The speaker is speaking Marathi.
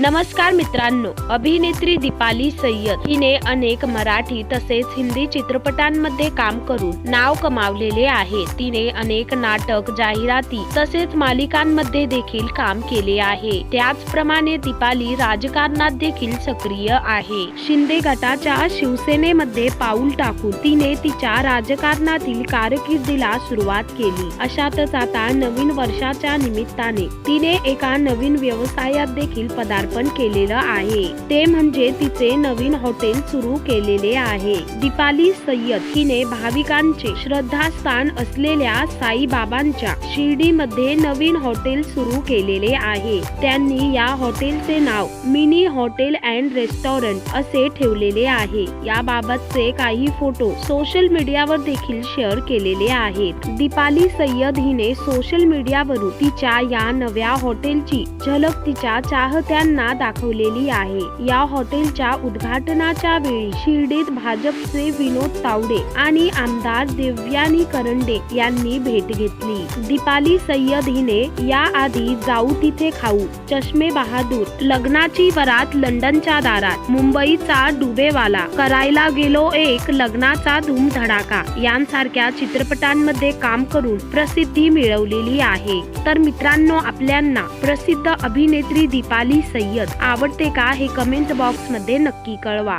नमस्कार मित्रांनो अभिनेत्री दीपाली सय्यद हिने अनेक मराठी तसेच हिंदी चित्रपटांमध्ये काम करून नाव कमावलेले आहे. तिने अनेक नाटक जाहिराती तसेच मालिकांमध्ये देखील काम केले आहे. त्याचप्रमाणे दीपाली राजकारणात देखील सक्रिय आहे. शिंदे गटाच्या शिवसेनेमध्ये पाऊल टाकून तिने तिच्या राजकारणातील कारकिर्दीला सुरुवात केली. अशातच आता नवीन वर्षाच्या निमित्ताने तिने एका नवीन व्यवसायात देखील पदार्पण केलेलं आहे. ते म्हणजे तिचे नवीन हॉटेल सुरू केलेले आहे. दीपाली सय्यद हिने भाविकांचे श्रद्धास्थान असलेल्या साईबाबांच्या शिर्डीमध्ये नवीन हॉटेल सुरू केलेले आहे. त्यांनी या हॉटेलचे नाव मिनी हॉटेल अँड रेस्टॉरंट असे ठेवलेले आहे. याबाबतचे काही फोटो सोशल मीडियावर देखील शेअर केलेले आहेत. दीपाली सय्यद हिने सोशल मीडियावरून तिच्या या नव्या हॉटेलची झलक तिच्या चाहत्यांना दाखवलेली आहे. या हॉटेलच्या उद्घाटनाच्या वेळी शिर्डीत भाजपचे विनोद तावडे आणि आमदार देवयानी करंडे यांनी भेट घेतली. दीपाली सय्यद हिने याआधी जाऊ तिथे खाऊ चष्मे बहादूर लग्नाची वरात लंडनच्या दारात मुंबईचा डुबेवाला करायला गेलो एक लग्नाचा धूम धडाका यांसारख्या चित्रपटांमध्ये काम करून प्रसिद्धी मिळवलेली आहे. तर मित्रांनो आपल्यांना प्रसिद्ध अभिनेत्री दीपाली सय्यद आवडते का हे कमेंट बॉक्समध्ये नक्की कळवा.